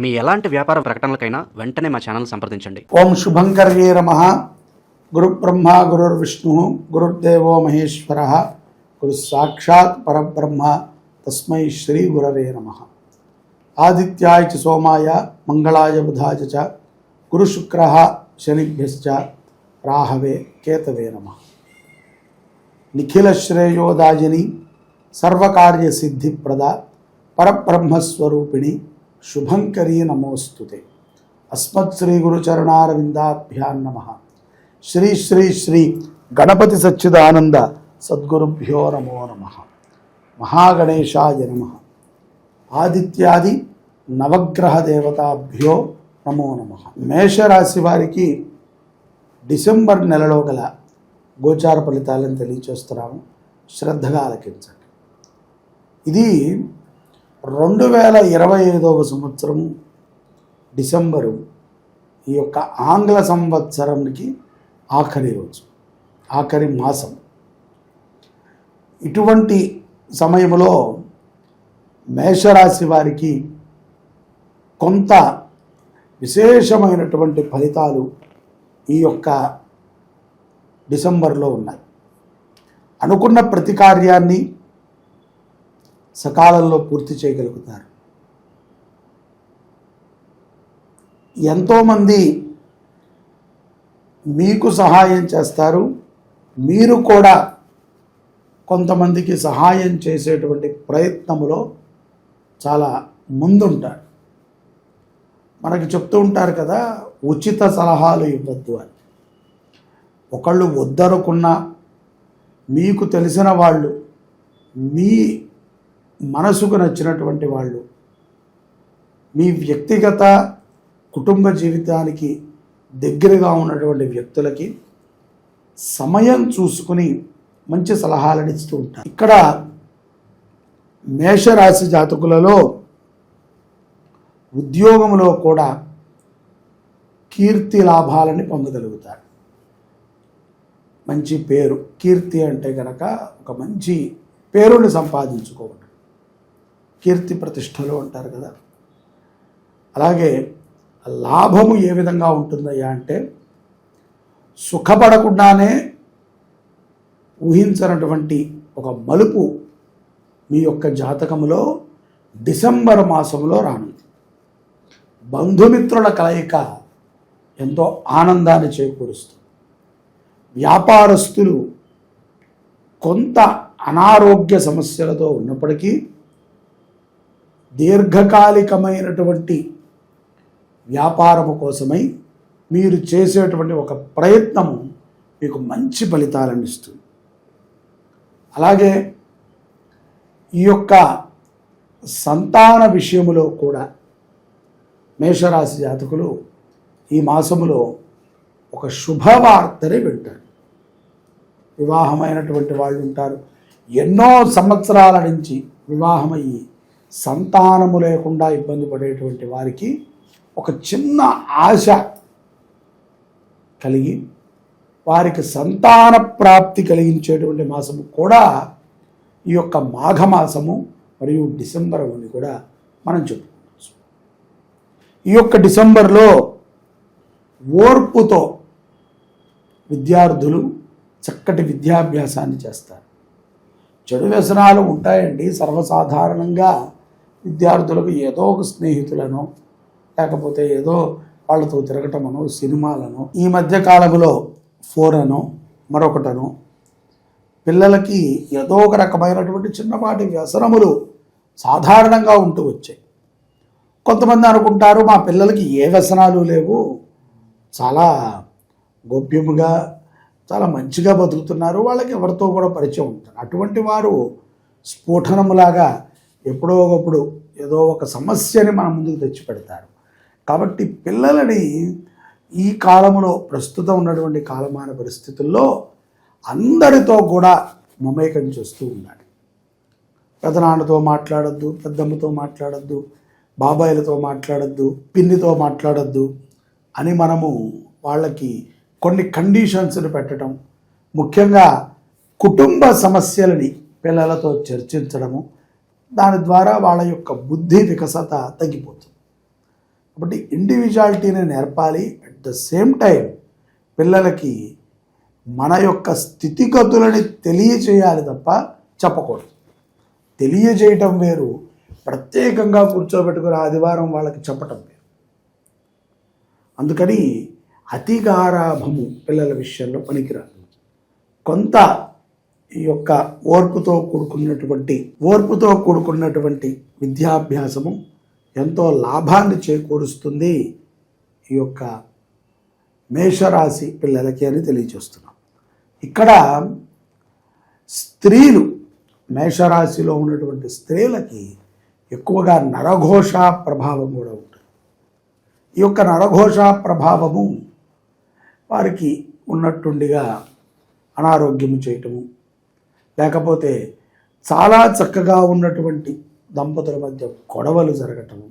మీ ఎలాంటి వ్యాపార ప్రకటనలకైనా వెంటనే మా ఛానల్ సంప్రదించండి. ఓం శుభంకర్యే నమ. గురు బ్రహ్మ గురుర్విష్ణు గురుర్దేవో మహేశ్వర. గురు సాక్షాత్ పరబ్రహ్మ. తస్మై శ్రీ గురవే నమ. ఆదిత్యాయ చ సోమాయ మంగళాయ బుధాయ చ గురు శుక్ర శనిభ్యశ్చ రాహవే కేతవే నమ. నిఖిల శ్రేయోదాయిని సర్వకార్య సిద్ధిప్రద పరబ్రహ్మస్వరూపిణి శుభంకరీ నమోస్తుతే. అస్మత్ శ్రీ గురుచరణారవిందాభ్యాం నమ. శ్రీ శ్రీ శ్రీ గణపతి సచ్చిదానంద సద్గురుభ్యో నమో నమ. మహాగణేశాయ నమ. ఆదిత్యాది నవగ్రహ దేవతాభ్యో నమో నమ. మేషరాశి వారికి డిసెంబర్ నెలలో గల గోచార ఫలితాలను తెలియచేస్తున్నాము. శ్రద్ధగా ఆలకించండి. ఇది రెండు వేల ఇరవై ఐదవ సంవత్సరం డిసెంబరు ఈ యొక్క ఆంగ్ల సంవత్సరానికి ఆఖరి రోజు ఆఖరి మాసం. ఇటువంటి సమయంలో మేషరాశి వారికి కొంత విశేషమైనటువంటి ఫలితాలు ఈ యొక్క డిసెంబర్లో ఉన్నాయి. అనుకున్న ప్రతి కార్యాన్ని సకాలంలో పూర్తి చేయగలుగుతారు. ఎంతోమంది మీకు సహాయం చేస్తారు. మీరు కూడా కొంతమందికి సహాయం చేసేటువంటి ప్రయత్నములో చాలా ముందుంటారు. మనకి చెప్తూ ఉంటారు కదా ఉచిత సలహాలు ఇవ్వద్దు అని. ఒకళ్ళు వద్దనుకున్నా మీకు తెలిసిన వాళ్ళు మీ మనసుకు నచ్చినటువంటి వాళ్ళు మీ వ్యక్తిగత కుటుంబ జీవితానికి దగ్గరగా ఉన్నటువంటి వ్యక్తులకి సమయం చూసుకుని మంచి సలహాలను ఇస్తూ ఉంటారు. ఇక్కడ మేషరాశి జాతకులలో ఉద్యోగంలో కూడా కీర్తి లాభాలని పొందగలుగుతారు. మంచి పేరు కీర్తి అంటే కనుక ఒక మంచి పేరుని సంపాదించుకోవడం కీర్తి ప్రతిష్టలు అంటారు కదా. అలాగే లాభము ఏ విధంగా ఉంటుందయ్యా అంటే సుఖపడకుండానే ఊహించినటువంటి ఒక మలుపు మీ యొక్క జాతకములో డిసెంబర్ మాసంలో రానుంది. బంధుమిత్రుల కలయిక ఎంతో ఆనందాన్ని చేకూరుస్తుంది. వ్యాపారస్తులు కొంత అనారోగ్య సమస్యలతో ఉన్నప్పటికీ దీర్ఘకాలికమైనటువంటి వ్యాపారము కోసమై మీరు చేసేటువంటి ఒక ప్రయత్నము మీకు మంచి ఫలితాలను ఇస్తుంది. అలాగే ఈ యొక్క సంతాన విషయములో కూడా మేషరాశి జాతకులు ఈ మాసములో ఒక శుభవార్తని వింటారు. వివాహమైనటువంటి వాళ్ళు ఉంటారు. ఎన్నో సంవత్సరాల నుంచి వివాహమయ్యి సంతానము లేకుండా ఇబ్బంది పడేటువంటి వారికి ఒక చిన్న ఆశ కలిగి వారికి సంతాన ప్రాప్తి కలిగించేటువంటి మాసము కూడా ఈ యొక్క మాఘమాసము మరియు డిసెంబర్ అని కూడా మనం చెప్పుకోవచ్చు. ఈ యొక్క డిసెంబర్లో ఓర్పుతో విద్యార్థులు చక్కటి విద్యాభ్యాసాన్ని చేస్తారు. చెడు వ్యసనాలు ఉంటాయండి. సర్వసాధారణంగా విద్యార్థులకు ఏదో ఒక స్నేహితులను లేకపోతే ఏదో వాళ్ళతో తిరగటమను సినిమాలను ఈ మధ్య కాలంలో ఫోన్ మరొకటను పిల్లలకి ఏదో ఒక రకమైనటువంటి చిన్నపాటి వ్యసనములు సాధారణంగా ఉంటూ వచ్చాయి. కొంతమంది అనుకుంటారు మా పిల్లలకి ఏ వ్యసనాలు లేవు చాలా గోప్యముగా చాలా మంచిగా బతుకుతున్నారు వాళ్ళకి ఎవరితో కూడా పరిచయం ఉంటారు అటువంటి వారు స్ఫోటనములాగా ఎప్పుడో ఒకప్పుడు ఏదో ఒక సమస్యని మన ముందుకు తెచ్చి పెడతారు కాబట్టి పిల్లలని ఈ కాలంలో ప్రస్తుతం ఉన్నటువంటి కాలమాన పరిస్థితుల్లో అందరితో కూడా మమేకం చేస్తూ ఉండాలి. పెదనాన్నతో మాట్లాడద్దు పెద్దమ్మతో మాట్లాడద్దు బాబాయిలతో మాట్లాడద్దు పిన్నితో మాట్లాడద్దు అని మనము వాళ్ళకి కొన్ని కండిషన్స్ని పెట్టడం ముఖ్యంగా కుటుంబ సమస్యలని పిల్లలతో చర్చించడము దాని ద్వారా వాళ్ళ యొక్క బుద్ధి వికసత తగ్గిపోతుంది. కాబట్టి ఇండివిజువాలిటీని నేర్పాలి. అట్ ద సేమ్ టైం పిల్లలకి మన యొక్క స్థితిగతులని తెలియచేయాలి తప్ప చెప్పకూడదు. తెలియజేయటం వేరు. ప్రత్యేకంగా కూర్చోబెట్టుకుని ఆదివారం వాళ్ళకి చెప్పటం వేరు. అందుకని అతిగారాభము పిల్లల విషయంలో పనికిరాదు. కొంత ఈ యొక్క ఓర్పుతో కూడుకున్నటువంటి ఓర్పుతో కూడుకున్నటువంటి విద్యాభ్యాసము ఎంతో లాభాన్ని చేకూరుస్తుంది ఈ యొక్క మేషరాశి పిల్లలకి అని తెలియజేస్తున్నాం. ఇక్కడ స్త్రీలు మేషరాశిలో ఉన్నటువంటి స్త్రీలకి ఎక్కువగా నరఘోష ప్రభావం కూడా ఉంటుంది. ఈ యొక్క నరఘోష ప్రభావము వారికి ఉన్నట్టుండిగా అనారోగ్యము చేయటము లేకపోతే చాలా చక్కగా ఉన్నటువంటి దంపతుల మధ్య గొడవలు జరగటము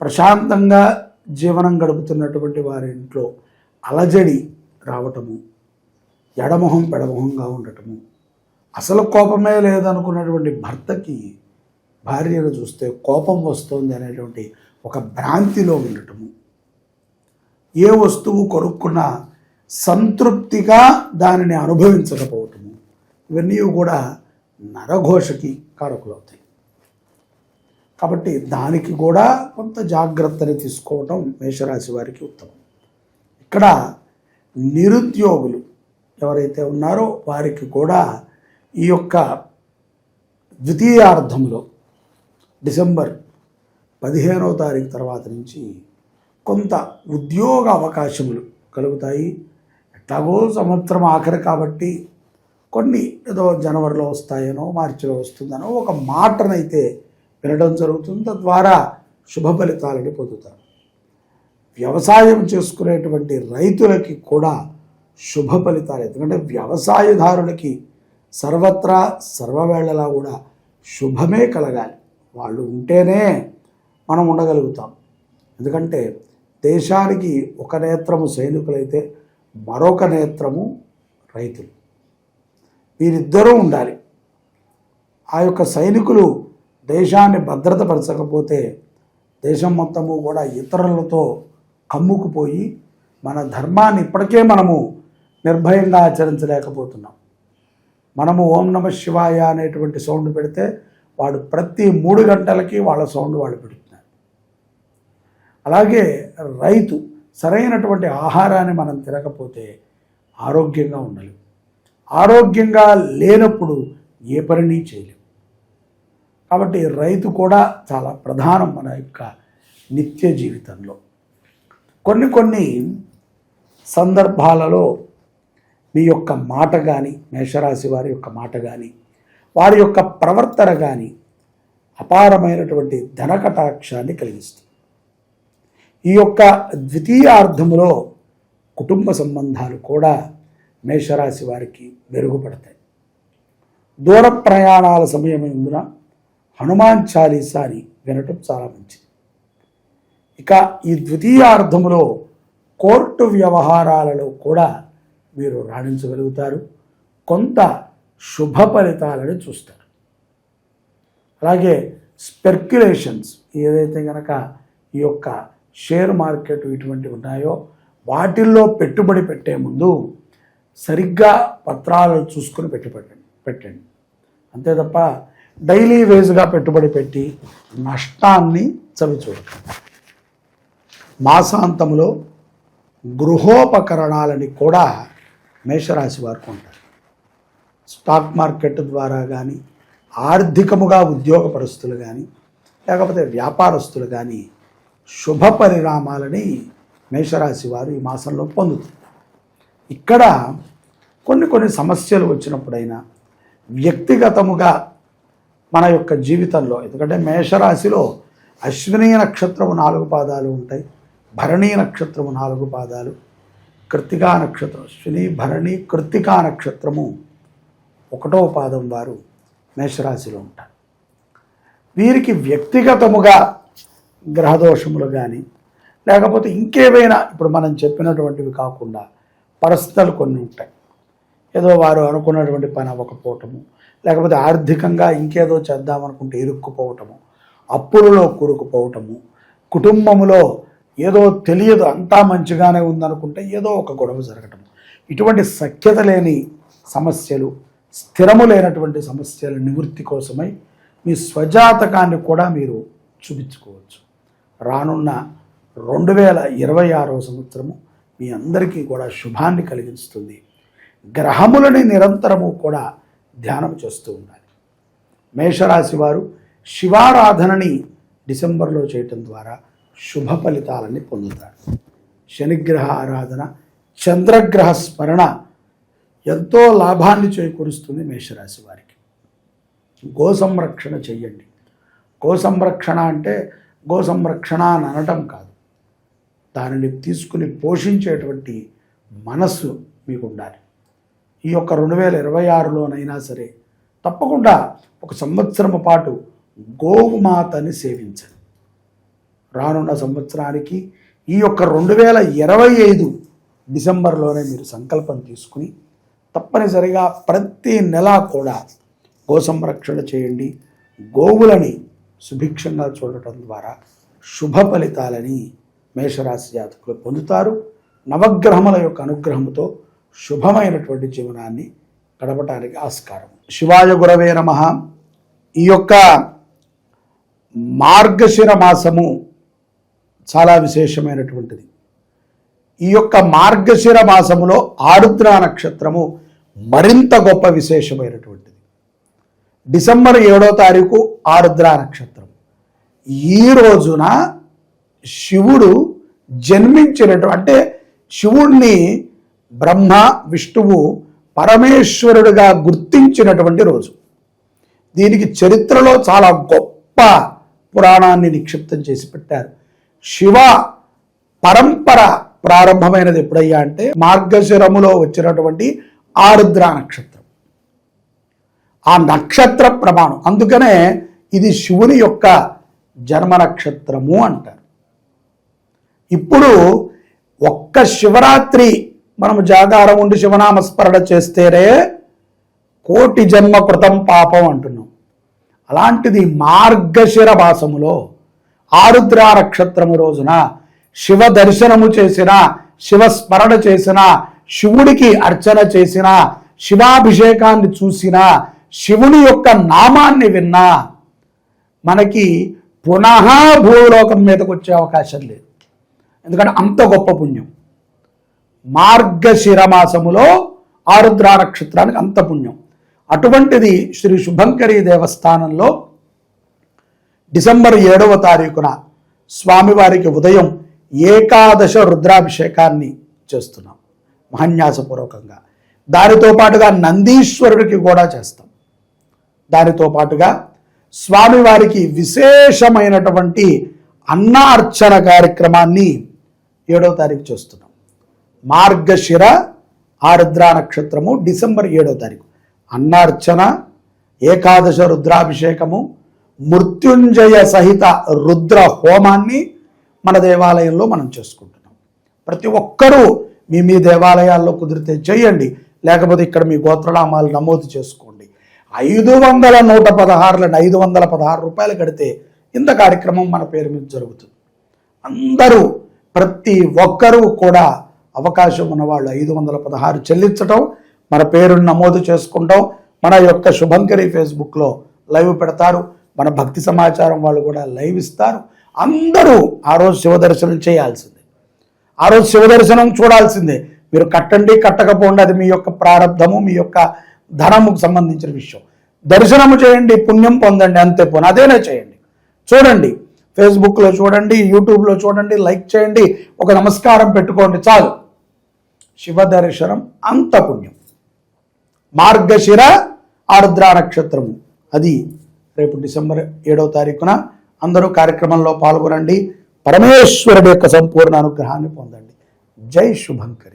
ప్రశాంతంగా జీవనం గడుపుతున్నటువంటి వారి ఇంట్లో అలజడి రావటము ఎడమొహం పెడమొహంగా ఉండటము అసలు కోపమే లేదనుకున్నటువంటి భర్తకి భార్యను చూస్తే కోపం వస్తుంది అనేటువంటి ఒక భ్రాంతిలో ఉండటము. ఏ వస్తువు కొనుక్కున్నా సంతృప్తిగా దానిని అనుభవించకపోవటము. ఇవన్నీ కూడా నరఘోషకి కారకులవుతాయి. కాబట్టి దానికి కూడా కొంత జాగ్రత్తని తీసుకోవటం మేషరాశి వారికి ఉత్తమం. ఇక్కడ నిరుద్యోగులు ఎవరైతే ఉన్నారో వారికి కూడా ఈ యొక్క ద్వితీయార్థంలో డిసెంబర్ పదిహేనవ తారీఖు తర్వాత నుంచి కొంత ఉద్యోగ అవకాశములు కలుగుతాయి. ఎట్లాగో సంవత్సరం ఆఖరి కాబట్టి కొన్ని ఏదో జనవరిలో వస్తాయనో మార్చిలో వస్తుందనో ఒక మాటనైతే వినడం జరుగుతుంది. తద్వారా శుభ ఫలితాలని పొందుతారు. వ్యవసాయం చేసుకునేటువంటి రైతులకి కూడా శుభ ఫలితాలు. ఎందుకంటే వ్యవసాయదారులకి సర్వత్రా సర్వవేళలా కూడా శుభమే కలగాలి. వాళ్ళు ఉంటేనే మనం ఉండగలుగుతాం. ఎందుకంటే దేశానికి ఒక నేత్రము సైనికులైతే మరొక నేత్రము రైతులు. వీరిద్దరూ ఉండాలి. ఆ యొక్క సైనికులు దేశాన్ని భద్రతపరచకపోతే దేశం మొత్తము కూడా ఇతరులతో కమ్ముకుపోయి మన ధర్మాన్ని ఇప్పటికే మనము నిర్భయంగా ఆచరించలేకపోతున్నాం. మనము ఓం నమ శివాయ అనేటువంటి సౌండ్ పెడితే వాడు ప్రతి మూడు గంటలకి వాళ్ళ సౌండ్ వాళ్ళు పెడుతున్నారు. అలాగే రైతు సరైనటువంటి ఆహారాన్ని మనం తినకపోతే ఆరోగ్యంగా ఉండలేం. ఆరోగ్యంగా లేనప్పుడు ఏ పనిని చేయలేము కాబట్టి రైతు కూడా చాలా ప్రధానం మన యొక్క నిత్య జీవితంలో. కొన్ని కొన్ని సందర్భాలలో మీ యొక్క మాట కానీ మేషరాశి వారి యొక్క మాట కానీ వారి యొక్క ప్రవర్తన కానీ అపారమైనటువంటి ధనకటాక్షాన్ని కలిగిస్తుంది. ఈ యొక్క ద్వితీయార్థములో కుటుంబ సంబంధాలు కూడా మేషరాశి వారికి మెరుగుపడతాయి. దూర ప్రయాణాల సమయమందున హనుమాన్ చాలీసాని వినటం చాలా మంచిది. ఇక ఈ ద్వితీయార్థములో కోర్టు వ్యవహారాలలో కూడా మీరు రాణించగలుగుతారు. కొంత శుభ ఫలితాలను చూస్తారు. అలాగే స్పెక్యులేషన్స్ ఏదైతే కనుక ఈ యొక్క షేర్ మార్కెట్ ఇటువంటివి ఉన్నాయో వాటిల్లో పెట్టుబడి పెట్టే ముందు సరిగ్గా పత్రాలను చూసుకొని పెట్టుబడి పెట్టండి. అంతే తప్ప డైలీ వేజ్గా పెట్టుబడి పెట్టి నష్టాన్ని చవిచూడండి మాసాంతంలో గృహోపకరణాలని కూడా మేషరాశి వారు కొంటారు స్టాక్ మార్కెట్ ద్వారా కానీ ఆర్థికముగా ఉద్యోగపరుస్తులు కానీ లేకపోతే వ్యాపారస్తులు కానీ శుభ పరిణామాలని మేషరాశి వారు ఈ మాసంలో పొందుతారు. ఇక్కడ కొన్ని కొన్ని సమస్యలు వచ్చినప్పుడైనా వ్యక్తిగతముగా మన యొక్క జీవితంలో ఎందుకంటే మేషరాశిలో అశ్విని నక్షత్రము నాలుగు పాదాలు ఉంటాయి భరణీ నక్షత్రము నాలుగు పాదాలు కృత్తికా నక్షత్రం అశ్విని భరణి కృత్తికా నక్షత్రము ఒకటో పాదం వారు మేషరాశిలో ఉంటారు. వీరికి వ్యక్తిగతముగా గ్రహదోషములు కానీ లేకపోతే ఇంకేవైనా ఇప్పుడు మనం చెప్పినటువంటివి కాకుండా పర్సనల్ కొన్ని ఉంటాయి. ఏదో వారు అనుకున్నటువంటి పని అవ్వకపోవటము లేకపోతే ఆర్థికంగా ఇంకేదో చేద్దామనుకుంటే ఇరుక్కుపోవటము అప్పులలో కూరుకుపోవటము కుటుంబంలో ఏదో తెలియదు అంతా మంచిగానే ఉందనుకుంటే ఏదో ఒక గొడవ జరగటం ఇటువంటి సఖ్యత లేని సమస్యలు స్థిరము లేనటువంటి సమస్యల నివృత్తి కోసమై మీ స్వజాతకాన్ని కూడా మీరు చూపించుకోవచ్చు. రానున్న రెండు వేల ఇరవై ఆరో సంవత్సరము మీ అందరికీ కూడా శుభాన్ని కలిగిస్తుంది. గ్రహములని నిరంతరము కూడా ధ్యానం చేస్తూ ఉండాలి. మేషరాశి వారు శివారాధనని డిసెంబర్లో చేయటం ద్వారా శుభ ఫలితాలని పొందుతారు. శనిగ్రహ ఆరాధన చంద్రగ్రహ స్మరణ ఎంతో లాభాన్ని చేకూరుస్తుంది మేషరాశి వారికి. గో సంరక్షణ చెయ్యండి. గో సంరక్షణ అంటే గో సంరక్షణ అని అనటం కాదు. దానిని తీసుకుని పోషించేటువంటి మనస్సు మీకు ఉండాలి ఈ యొక్క రెండు వేల ఇరవై ఆరులోనైనా సరే తప్పకుండా ఒక సంవత్సరం పాటు గోమాతని సేవించండి. రానున్న సంవత్సరానికి ఈ యొక్క రెండు వేల ఇరవై ఐదు డిసెంబర్లోనే మీరు సంకల్పం తీసుకుని తప్పనిసరిగా ప్రతి నెల కూడా గో సంరక్షణ చేయండి. గోవులని సుభిక్షంగా చూడటం ద్వారా శుభ ఫలితాలని మేషరాశి జాతకులు పొందుతారు. నవగ్రహముల యొక్క అనుగ్రహముతో శుభమైనటువంటి జీవనాన్ని గడపటానికి ఆస్కారం. శివాయ గురవే నమ. ఈ యొక్క మార్గశిర మాసము చాలా విశేషమైనటువంటిది. ఈ యొక్క మార్గశిర మాసములో ఆరుద్ర నక్షత్రము మరింత గొప్ప విశేషమైనటువంటిది. డిసెంబర్ ఏడో తారీఖు ఆరుద్ర నక్షత్రం. ఈ రోజున శివుడు జన్మించినట్టు అంటే శివుణ్ణి బ్రహ్మ విష్ణువు పరమేశ్వరుడిగా గుర్తించినటువంటి రోజు. దీనికి చరిత్రలో చాలా గొప్ప పురాణాన్ని నిక్షిప్తం చేసి పెట్టారు. శివ పరంపర ప్రారంభమైనది ఎప్పుడయ్యా అంటే మార్గశిరములో వచ్చినటువంటి ఆరుద్ర నక్షత్రం. ఆ నక్షత్ర ప్రమాణం. అందుకనే ఇది శివుని యొక్క జన్మ నక్షత్రము అంటారు. ఇప్పుడు ఒక్క శివరాత్రి మనము జాగారం ఉండి శివనామస్మరణ చేస్తేనే కోటి జన్మ కృతం పాపం అంటున్నాం. అలాంటిది మార్గశిర మాసములో ఆరుద్ర నక్షత్రము రోజున శివ దర్శనము చేసిన శివ స్మరణ చేసిన శివుడికి అర్చన చేసిన శివాభిషేకాన్ని చూసిన శివుని యొక్క నామాన్ని విన్నా మనకి పునః భూలోకం మీదకి వచ్చే అవకాశం లేదు. ఎందుకంటే అంత గొప్ప పుణ్యం. మార్గశిరమాసములో ఆరుద్రా ఆరుద్ర నక్షత్రానికి అంత పుణ్యం. అటువంటిది శ్రీ శుభంకరి దేవస్థానంలో డిసెంబర్ ఏడవ తారీఖున స్వామివారికి ఉదయం ఏకాదశ రుద్రాభిషేకాన్ని చేస్తున్నాం. మహన్యాసపూర్వకంగా. దానితో పాటుగా నందీశ్వరుడికి కూడా చేస్తాం. దానితో పాటుగా స్వామివారికి విశేషమైనటువంటి అన్నార్చన కార్యక్రమాన్ని ఏడవ తారీఖు చూస్తున్నాం. మార్గశిర ఆరుద్ర నక్షత్రము డిసెంబర్ ఏడో తారీఖు. అన్నార్చన ఏకాదశ రుద్రాభిషేకము మృత్యుంజయ సహిత రుద్ర హోమాన్ని మన దేవాలయంలో మనం చేసుకుంటున్నాం. ప్రతి ఒక్కరూ మీ మీ దేవాలయాల్లో కుదిరితే చేయండి. లేకపోతే ఇక్కడ మీ గోత్రనామాలు నమోదు చేసుకోండి. ఐదు వందల నూట పదహారులను ఐదు వందల పదహారు రూపాయలు కడితే ఇంత కార్యక్రమం మన పేరు మీద జరుగుతుంది. అందరూ ప్రతి ఒక్కరూ కూడా అవకాశం ఉన్నవాళ్ళు ఐదు వందల పదహారు చెల్లించటం మన పేరుని నమోదు చేసుకుంటాం మన యొక్క శుభంకరి ఫేస్బుక్లో లైవ్ పెడతారు మన భక్తి సమాచారం వాళ్ళు కూడా లైవ్ ఇస్తారు. అందరూ ఆ రోజు శివదర్శనం చేయాల్సిందే. ఆ రోజు శివదర్శనం చూడాల్సిందే. మీరు కట్టండి కట్టకపోండి అది మీ యొక్క ప్రారంధము మీ యొక్క ధనముకు సంబంధించిన విషయం. దర్శనము చేయండి పుణ్యం పొందండి అంతే పోను అదేనే చేయండి? చూడండి. ఫేస్బుక్లో చూడండి యూట్యూబ్లో చూడండి లైక్ చేయండి ఒక నమస్కారం పెట్టుకోండి చాలు. శివ దర్శనం అంత పుణ్యం మార్గశిర ఆరుద్ర నక్షత్రము అది రేపు డిసెంబర్ ఏడవ తారీఖున అందరూ కార్యక్రమంలో పాల్గొనండి. పరమేశ్వరుడు యొక్క సంపూర్ణ అనుగ్రహాన్ని పొందండి. జై శుభంకరి.